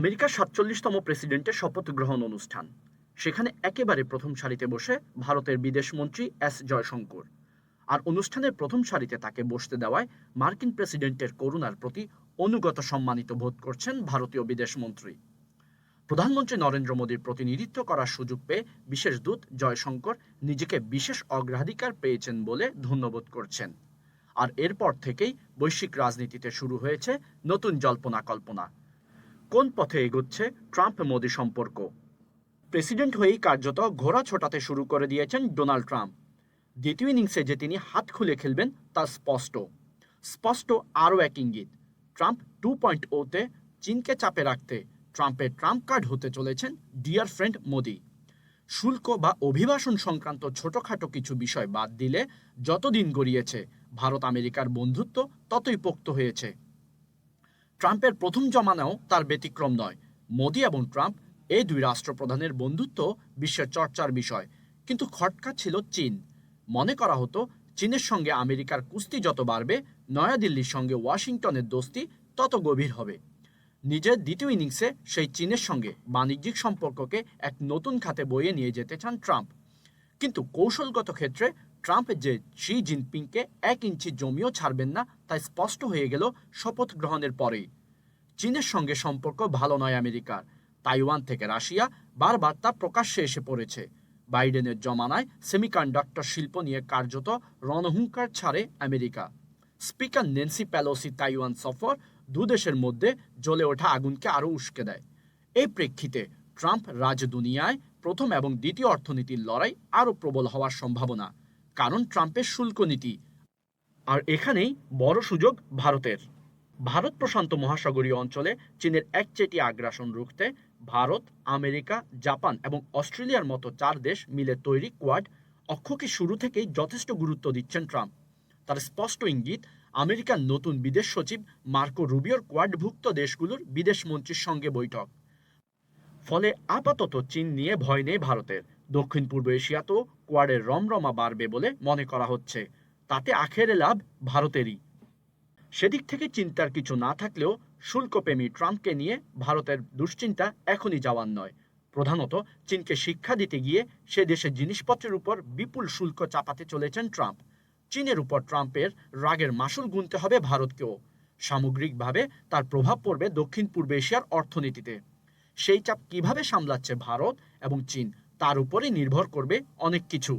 আমেরিকার সাতচল্লিশতম প্রেসিডেন্টের শপথ গ্রহণ অনুষ্ঠান। সেখানে একেবারে প্রথম সারিতে বসে ভারতের বিদেশমন্ত্রী এস জয়শঙ্কর। আর অনুষ্ঠানের প্রথম সারিতে তাকে বসতে দেওয়ায় মার্কিন প্রেসিডেন্টের করুণার প্রতি অনুগত সম্মানিত বোধ করছেন ভারতীয় বিদেশমন্ত্রী প্রধানমন্ত্রী নরেন্দ্র মোদীর প্রতিনিধিত্ব করার সুযোগ পেয়ে বিশেষ দূত জয়শঙ্কর নিজেকে বিশেষ অগ্রাধিকার পেয়েছেন বলে ধন্যবোধ করছেন। আর এরপর থেকেই বৈশ্বিক রাজনীতিতে শুরু হয়েছে নতুন জল্পনা কল্পনা। কোন পথে এগোচ্ছে ট্রাম্প মোদী সম্পর্ক? প্রেসিডেন্ট হয়েই কার্যত ঘোড়া ছোটাতে শুরু করে দিয়েছেন ডোনাল্ড ট্রাম্প। দ্বিতীয় ইনিংসে যে তিনি হাত খুলে খেলবেন তা স্পষ্ট। স্পষ্ট আরও এক ইঙ্গিত, ট্রাম্প টু পয়েন্ট ওতে চীনকে চাপে রাখতে ট্রাম্পের ট্রাম্প কার্ড হতে চলেছেন ডিয়ার ফ্রেন্ড মোদি। শুল্ক বা অভিবাসন সংক্রান্ত ছোটখাটো কিছু বিষয় বাদ দিলে যতদিন গড়িয়েছে, ভারত আমেরিকার বন্ধুত্ব ততই পোক্ত হয়েছে। ট্রাম্পের প্রথম জমানাও তার ব্যতিক্রম নয়। মোদি এবং ট্রাম্প এই দুই রাষ্ট্রপ্রধানের বন্ধুত্ব বিশ্বের চর্চার বিষয়। কিন্তু খটকা ছিল চীন। মনে করা হতো, চীনের সঙ্গে আমেরিকার কুস্তি যত বাড়বে, নয়াদিল্লির সঙ্গে ওয়াশিংটনের দোস্তি তত গভীর হবে। নিজের দ্বিতীয় ইনিংসে সেই চীনের সঙ্গে বাণিজ্যিক সম্পর্ককে এক নতুন খাতে বয়ে নিয়ে যেতে চান ট্রাম্প। কিন্তু কৌশলগত ক্ষেত্রে ট্রাম্প যে শি জিনপিংকে এক ইঞ্চি জমিও ছাড়বেন না, তাই স্পষ্ট হয়ে গেল শপথ গ্রহণের পরেই। চীনের সঙ্গে সম্পর্ক ভালো নয় আমেরিকার। তাইওয়ান থেকে রাশিয়া বারবার তা প্রকাশ্যে এসে পড়েছে। বাইডেনের জমানায় সেমিকন্ডাক্টর শিল্প নিয়ে কার্যত রণহুঙ্কার ছাড়ে America. Speaker Nancy Pelosi Taiwan সফর দুদেশের মধ্যে জ্বলে ওঠা আগুনকে আরও উস্কে দেয়। এই প্রেক্ষিতে ট্রাম্প রাজদুনিয়ায় প্রথম এবং দ্বিতীয় অর্থনীতির লড়াই আরও প্রবল হওয়ার সম্ভাবনা। কারণ ট্রাম্পের শুল্ক নীতি। আর এখানেই বড় সুযোগ ভারতের। ভারত প্রশান্ত মহাসাগরীয় অঞ্চলে চীনের একচেটি আগ্রাসন রুখতে ভারত, আমেরিকা, জাপান এবং অস্ট্রেলিয়ার মতো চার দেশ মিলে তৈরি কোয়াড অক্ষকে শুরু থেকেই যথেষ্ট গুরুত্ব দিচ্ছেন ট্রাম্প। তার স্পষ্ট ইঙ্গিত, আমেরিকার নতুন বিদেশ সচিব মার্কো রুবিওর কোয়াডভুক্ত দেশগুলোর বিদেশ মন্ত্রীর সঙ্গে বৈঠক। ফলে আপাতত চীন নিয়ে ভয় নেই ভারতের। দক্ষিণ পূর্ব এশিয়াতেও কোয়াডের রমরমা বাড়বে বলে মনে করা হচ্ছে। তাতে আখেরে লাভ ভারতেরই। সেদিক থেকে চিন্তার কিছু না থাকলেও শুল্কপ্রেমী ট্রাম্পকে নিয়ে ভারতের দুশ্চিন্তা এখনই যাওয়ার নয়। প্রধানত চীনকে শিক্ষা দিতে গিয়ে সে দেশের জিনিসপত্রের উপর বিপুল শুল্ক চাপাতে চলেছেন ট্রাম্প। চীনের উপর ট্রাম্পের রাগের মাসুল গুনতে হবে ভারতকেও। সামগ্রিকভাবে তার প্রভাব পড়বে দক্ষিণ পূর্ব এশিয়ার অর্থনীতিতে। সেই চাপ কীভাবে সামলাচ্ছে ভারত এবং চীন তার উপরে নির্ভর করবে অনেক কিছু।